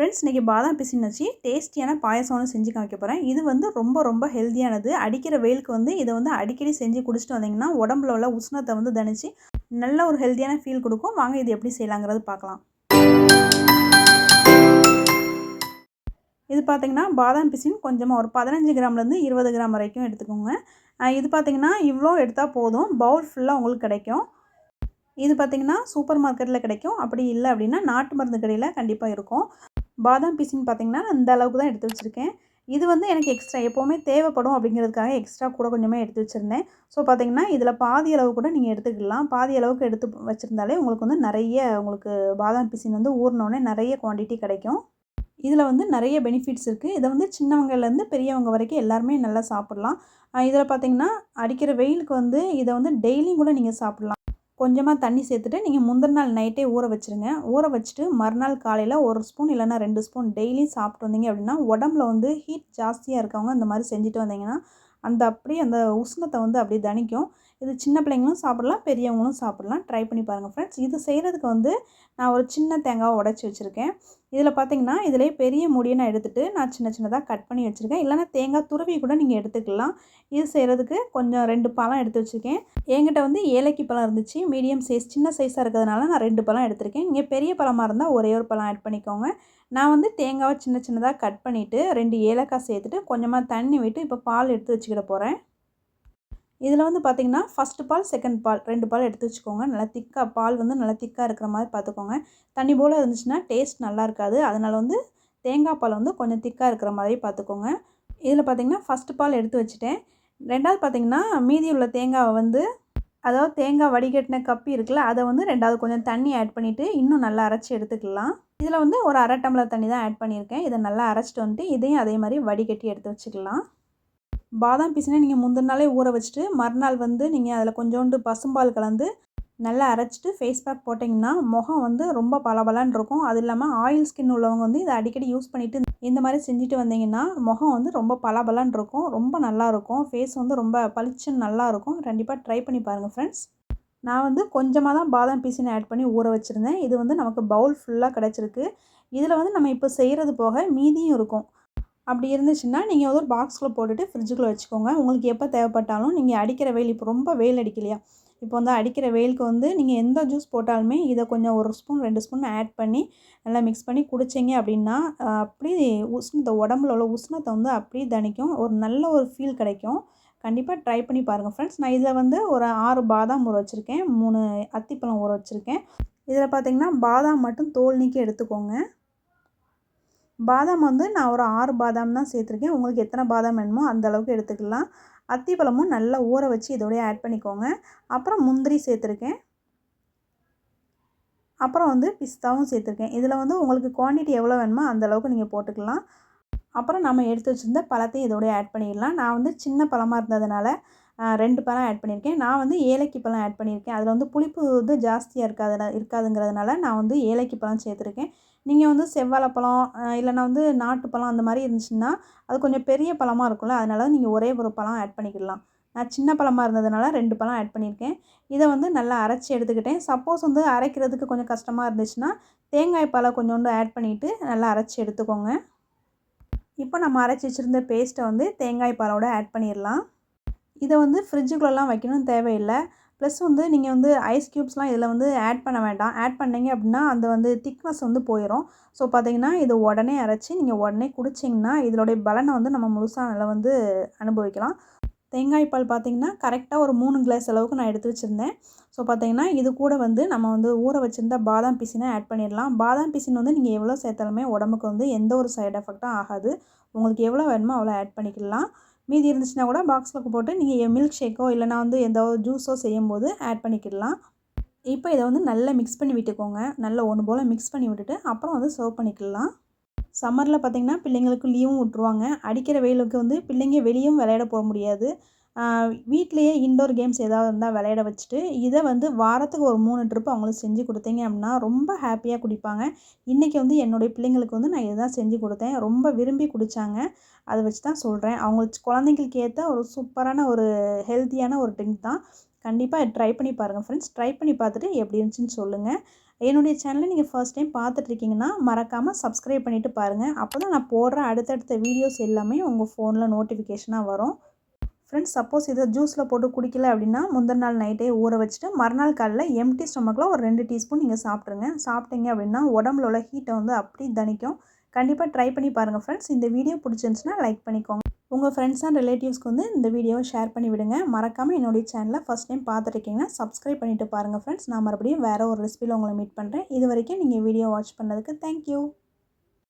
Friends இன்றைக்கி பாதாம் பிசின் வச்சு டேஸ்டியான பாயசம் ஒன்று செஞ்சு காமிக்க போகிறேன் இது வந்து ரொம்ப ரொம்ப ஹெல்த்தியானது அடிக்கிற வெயிலுக்கு வந்து இதை வந்து அடிக்கடி செஞ்சு குடிச்சிட்டு வந்தீங்கன்னா உடம்புல உள்ள உஷ்ணத்தை வந்து தணிச்சு நல்ல ஒரு ஹெல்த்தியான ஃபீல் கொடுக்கும். வாங்க இது எப்படி செய்யலாங்கிறது பார்க்கலாம். இது பார்த்திங்கன்னா பாதாம் பிசின் கொஞ்சமாக ஒரு பதினஞ்சு கிராம்லேருந்து இருபது கிராம் வரைக்கும் எடுத்துக்கோங்க. இது பார்த்திங்கன்னா இவ்வளோ எடுத்தால் போதும். பவுல் ஃபுல்லாக உங்களுக்கு கிடைக்கும். இது பார்த்திங்கன்னா சூப்பர் மார்க்கெட்டில் கிடைக்கும். அப்படி இல்லை அப்படின்னா நாட்டு மருந்து கடையில் கண்டிப்பாக இருக்கும். பாதாம் பீஸின்னு பார்த்தீங்கன்னா இந்த அளவுக்கு தான் எடுத்து வச்சுருக்கேன். இது வந்து எனக்கு எக்ஸ்ட்ரா எப்போவுமே தேவைப்படும் அப்படிங்கிறதுக்காக எக்ஸ்ட்ரா கூட கொஞ்சமே எடுத்து வச்சுருந்தேன். ஸோ பார்த்தீங்கன்னா இதில் பாதி அளவு கூட நீங்கள் எடுத்துக்கலாம். பாதி அளவுக்கு எடுத்து வச்சுருந்தாலே உங்களுக்கு வந்து நிறைய உங்களுக்கு பாதாம் பிசின் வந்து ஊறினோடனே நிறைய குவான்டிட்டி கிடைக்கும். இதில் வந்து நிறைய பெனிஃபிட்ஸ் இருக்குது இதை வந்து சின்னவங்கலேருந்து பெரியவங்க வரைக்கும் எல்லாருமே நல்லா சாப்பிட்லாம். இதில் பார்த்திங்கன்னா அடிக்கிற வெயிலுக்கு வந்து இதை வந்து டெய்லியும் கூட நீங்கள் சாப்பிட்லாம். கொஞ்சமாக தண்ணி சேர்த்துட்டு நீங்கள் முந்தின நாள் நைட்டே ஊற வச்சுருங்க. ஊற வச்சுட்டு மறுநாள் காலையில் ஒரு ஸ்பூன் இல்லைனா ரெண்டு ஸ்பூன் டெய்லியும் சாப்பிட்டு வந்தீங்க அப்படின்னா உடம்புல வந்து ஹீட் ஜாஸ்தியாக இருக்கவங்க இந்த மாதிரி செஞ்சுட்டு வந்தீங்கன்னா அந்த அப்படியே அந்த உஷ்ணத்தை வந்து அப்படியே தணிக்கும். இது சின்ன பிள்ளைங்களும் சாப்பிட்லாம் பெரியவங்களும் சாப்பிட்லாம். ட்ரை பண்ணி பாருங்கள் ஃப்ரெண்ட்ஸ் இது செய்கிறதுக்கு வந்து நான் ஒரு சின்ன தேங்காவை உடச்சி வச்சுருக்கேன். இதில் பார்த்தீங்கன்னா இதிலே பெரிய முடியை நான் எடுத்துகிட்டு நான் சின்ன சின்னதாக கட் பண்ணி வச்சுருக்கேன். இல்லைனா தேங்காய் துருவி கூட நீங்கள் எடுத்துக்கலாம். இது செய்கிறதுக்கு கொஞ்சம் ரெண்டு பழம் எடுத்து வச்சுருக்கேன். என்கிட்ட வந்து ஏலக்கி பழம் இருந்துச்சு. மீடியம் சைஸ் சின்ன சைஸாக இருக்கிறதுனால நான் ரெண்டு பழம் எடுத்திருக்கேன். நீங்கள் பெரிய பழமாக இருந்தால் ஒரே ஒரு பழம் ஆட் பண்ணிக்கோங்க. நான் வந்து தேங்காவை சின்ன சின்னதாக கட் பண்ணிவிட்டு ரெண்டு ஏலக்காய் சேர்த்துட்டு கொஞ்சமாக தண்ணி விட்டு இப்போ பால் எடுத்து வச்சுக்கிட போகிறேன் இதில் வந்து பார்த்திங்கன்னா ஃபஸ்ட்டு பால் செகண்ட் பால் ரெண்டு பால் எடுத்து வச்சுக்கோங்க. நல்லா திக்காக பால் வந்து நல்லா திக்காக இருக்கிற மாதிரி பார்த்துக்கோங்க. தண்ணி போல் இருந்துச்சுன்னா டேஸ்ட் நல்லா இருக்காது. அதனால் வந்து தேங்காய் பால் வந்து கொஞ்சம் திக்காக இருக்கிற மாதிரி பார்த்துக்கோங்க. இதில் பார்த்திங்கன்னா ஃபஸ்ட்டு பால் எடுத்து வச்சுட்டேன். ரெண்டாவது பார்த்திங்கன்னா மீதி உள்ள தேங்காவை வந்து அதாவது தேங்காய் வடிகட்டின கப்பி இருக்குல்ல அதை வந்து ரெண்டாவது கொஞ்சம் தண்ணி ஆட் பண்ணிவிட்டு இன்னும் நல்லா அரைச்சி எடுத்துக்கலாம். இதில் வந்து ஒரு அரை டம்ளர் தண்ணி தான் ஆட் பண்ணியிருக்கேன். இதை நல்லா அரைச்சிட்டு வந்துட்டு இதையும் அதே மாதிரி வடிகட்டி எடுத்து வச்சுக்கலாம். பாதாம் பீசினே நீங்கள் முந்தின நாளே ஊற வச்சுட்டு மறுநாள் வந்து நீங்கள் அதில் கொஞ்சோண்டு பசும்பால் கலந்து நல்லா அரைச்சிட்டு ஃபேஸ் பேக் போட்டிங்கன்னா முகம் வந்து ரொம்ப பளபளன்னு இருக்கும். அது இல்லாமல் ஆயில் ஸ்கின் உள்ளவங்க வந்து இதை அடிக்கடி யூஸ் பண்ணிவிட்டு இந்த மாதிரி செஞ்சுட்டு வந்தீங்கன்னா முகம் வந்து ரொம்ப பளபளன்னு இருக்கும். ரொம்ப நல்லாயிருக்கும் ஃபேஸ் வந்து ரொம்ப பளிச்சுன்னு நல்லாயிருக்கும் கண்டிப்பாக ட்ரை பண்ணி பாருங்கள் ஃப்ரெண்ட்ஸ் நான் வந்து கொஞ்சமாக தான் பாதாம் பீசினை ஆட் பண்ணி ஊற வச்சுருந்தேன். இது வந்து நமக்கு பவுல் ஃபுல்லாக கிடச்சிருக்கு. இதில் வந்து நம்ம இப்போ செய்கிறது போக மீதியும் இருக்கும். அப்படி இருந்துச்சுன்னா நீங்கள் ஒரு பாக்ஸில் போட்டுட்டு ஃப்ரிட்ஜுக்குள்ளே வச்சுக்கோங்க. உங்களுக்கு எப்போ தேவைப்பட்டாலும் நீங்கள் அடிக்கிற வெயில் இப்போ ரொம்ப வெயில் அடிக்கலையா? இப்போ வந்து அடிக்கிற வெயிலுக்கு வந்து நீங்கள் எந்த ஜூஸ் போட்டாலுமே இதை கொஞ்சம் ஒரு ஸ்பூன் ரெண்டு ஸ்பூன் ஆட் பண்ணி நல்லா மிக்ஸ் பண்ணி குடிச்சிங்க அப்படின்னா அப்படி உஷ்ணத்தை உடம்புல உள்ள உஷ்ணத்தை வந்து அப்படியே தணிக்கும். ஒரு நல்ல ஒரு ஃபீல் கிடைக்கும். கண்டிப்பாக ட்ரை பண்ணி பாருங்கள் ஃப்ரெண்ட்ஸ் நான் இதில் வந்து ஒரு ஆறு பாதாம் ஊற வச்சுருக்கேன். மூணு அத்திப்பழம் ஊற வச்சுருக்கேன். இதில் பார்த்திங்கன்னா பாதாம் மட்டும் தோல் நீக்கி எடுத்துக்கோங்க. பாதாம் வந்து நான் ஒரு ஆறு பாதாம் தான் சேர்த்துருக்கேன். உங்களுக்கு எத்தனை பாதாம் வேணுமோ அந்த அளவுக்கு எடுத்துக்கலாம். அத்திப்பழமும் நல்லா ஊற வச்சு இதோடய ஆட் பண்ணிக்கோங்க. அப்புறம் முந்திரி சேர்த்துருக்கேன். அப்புறம் வந்து பிஸ்தாவும் சேர்த்துருக்கேன். இதில் வந்து உங்களுக்கு குவான்டிட்டி எவ்வளோ வேணுமோ அந்த அளவுக்கு நீங்கள் போட்டுக்கலாம். அப்புறம் நம்ம எடுத்து வச்சுருந்த பழத்தையும் இதோடய ஆட் பண்ணிடலாம். நான் வந்து சின்ன பழமாக இருந்ததுனால ரெண்டு பழம் ஆட் பண்ணியிருக்கேன். நான் வந்து ஏலக்கி பழம் ஆட் பண்ணியிருக்கேன். அதில் வந்து புளிப்பு வந்து ஜாஸ்தியாக இருக்காது இருக்காதுங்கிறதுனால நான் வந்து ஏலக்கி பழம் சேர்த்துருக்கேன். நீங்கள் வந்து செவ்வாழைப்பழம் இல்லைன்னா வந்து நாட்டுப்பழம் அந்த மாதிரி இருந்துச்சுன்னா அது கொஞ்சம் பெரிய பழமாக இருக்கும்ல அதனால நீங்கள் ஒரே ஒரு பழம் ஆட் பண்ணிக்கிடலாம். நான் சின்ன பழமாக இருந்ததுனால ரெண்டு பழம் ஆட் பண்ணியிருக்கேன். இதை வந்து நல்லா அரைச்சி எடுத்துக்கிட்டேன். சப்போஸ் வந்து அரைக்கிறதுக்கு கொஞ்சம் கஷ்டமாக இருந்துச்சுன்னா தேங்காய் பழம் கொஞ்சோண்டு ஆட் பண்ணிவிட்டு நல்லா அரைச்சி எடுத்துக்கோங்க. இப்போ நம்ம அரைச்சி வச்சுருந்த பேஸ்ட்டை வந்து தேங்காய் பாலோட ஆட் பண்ணிடலாம். இதை வந்து ஃப்ரிட்ஜுக்குள்ளெல்லாம் வைக்கணும் தேவையில்லை. ப்ளஸ் வந்து நீங்கள் வந்து ஐஸ் க்யூப்ஸ்லாம் இதில் வந்து ஆட் பண்ண வேண்டாம். ஆட் பண்ணிங்க அப்படின்னா அந்த வந்து திக்னஸ் வந்து போயிடும் ஸோ பார்த்தீங்கன்னா இது உடனே அரைச்சி நீங்கள் உடனே குடிச்சிங்கன்னா இதனுடைய பலனை வந்து நம்ம முழுசாக நல்லா வந்து அனுபவிக்கலாம். தேங்காய் பால் பார்த்திங்கன்னா கரெக்டாக ஒரு மூணு கிளாஸ் அளவுக்கு நான் எடுத்து வச்சுருந்தேன். ஸோ பார்த்தீங்கன்னா இது கூட வந்து நம்ம வந்து ஊற வச்சுருந்த பாதாம் பிசினை ஆட் பண்ணிடலாம். பாதாம் பிசின் வந்து நீங்கள் எவ்வளோ சேர்த்தாலுமே உடம்புக்கு வந்து எந்த ஒரு சைட் எஃபெக்டும் ஆகாது. உங்களுக்கு எவ்வளோ வேணுமோ அவ்வளோ ஆட் பண்ணிக்கலாம். மீதி இருந்துச்சுன்னா கூட பாக்ஸில் போட்டு நீங்கள் மில்க் ஷேக்கோ இல்லைனா வந்து எந்த ஜூஸோ செய்யும்போது ஆட் பண்ணிக்கிடலாம். இப்போ இதை வந்து நல்லா மிக்ஸ் பண்ணி விட்டுக்கோங்க. நல்லா ஒன்று போல் மிக்ஸ் பண்ணி விட்டுட்டு அப்புறம் வந்து சர்வ் பண்ணிக்கலாம் சம்மரில் பார்த்திங்கன்னா பிள்ளைங்களுக்கு லீவும் விட்ருவாங்க அடிக்கிற வெயிலுக்கு வந்து பிள்ளைங்க வெளியும் விளையாட போக முடியாது. வீட்லேயே இன்டோர் கேம்ஸ் ஏதாவது இருந்தால் விளையாட வச்சுட்டு இதை வந்து வாரத்துக்கு ஒரு மூணு ட்ரிப் அவங்களுக்கு செஞ்சு கொடுத்தீங்க அப்படின்னா ரொம்ப ஹாப்பியாக குடிப்பாங்க. இன்றைக்கி வந்து என்னுடைய பிள்ளைங்களுக்கு வந்து நான் இதுதான் செஞ்சு கொடுத்தேன். ரொம்ப விரும்பி குடித்தாங்க அதை வச்சு தான் சொல்கிறேன் அவங்களுக்கு குழந்தைங்களுக்கு ஏற்ற ஒரு சூப்பரான ஒரு ஹெல்த்தியான ஒரு ட்ரிங்க் தான். கண்டிப்பாக ட்ரை பண்ணி பாருங்கள் ஃப்ரெண்ட்ஸ் ட்ரை பண்ணி பார்த்துட்டு எப்படி இருந்துச்சுன்னு சொல்லுங்கள் என்னுடைய சேனலை நீங்கள் ஃபர்ஸ்ட் டைம் பார்த்துட்ருக்கீங்கன்னா மறக்காமல் சப்ஸ்கிரைப் பண்ணிவிட்டு பாருங்கள் அப்போ தான் நான் போடுற அடுத்தடுத்த வீடியோஸ் எல்லாமே உங்கள் ஃபோனில் நோட்டிஃபிகேஷனாக வரும். ஃப்ரெண்ட்ஸ் சப்போஸ் இதை ஜூஸில் போட்டு குடிக்கல அப்படின்னா முந்தின நாள் நைட்டே ஊற வச்சுட்டு மறுநாள் காலையில் எம்டி ஸ்டொமக்கில் ஒரு ரெண்டு டீஸ்பூன் நீங்கள் சாப்பிட்ருங்க சாப்பிட்டீங்க அப்படின்னா உடம்புல உள்ள ஹீட்டை வந்து அப்படி தணிக்கும். கண்டிப்பாக ட்ரை பண்ணி பாருங்கள் ஃப்ரெண்ட்ஸ். இந்த வீடியோ பிடிச்சிருந்துச்சுன்னா லைக் பண்ணிக்கோங்க. உங்கள் ஃப்ரெண்ட்ஸ் அண்ட் ரிலேட்டிவ்ஸ்க்கு வந்து இந்த வீடியோவை ஷேர் பண்ணி விடுங்க. மறக்காமல் என்னுடைய சேனலை ஃபஸ்ட் டைம் பார்த்துருக்கீங்கன்னா சப்ஸ்கிரைப் பண்ணிவிட்டு பாருங்கள் ஃப்ரெண்ட்ஸ். நான் மறுபடியும் வேறு ஒரு ரெசிபியில் உங்களை மீட் பண்ணுறேன் இது வரைக்கும் நீங்கள் வீடியோ வாட்ச் பண்ணதுக்கு தேங்க்யூ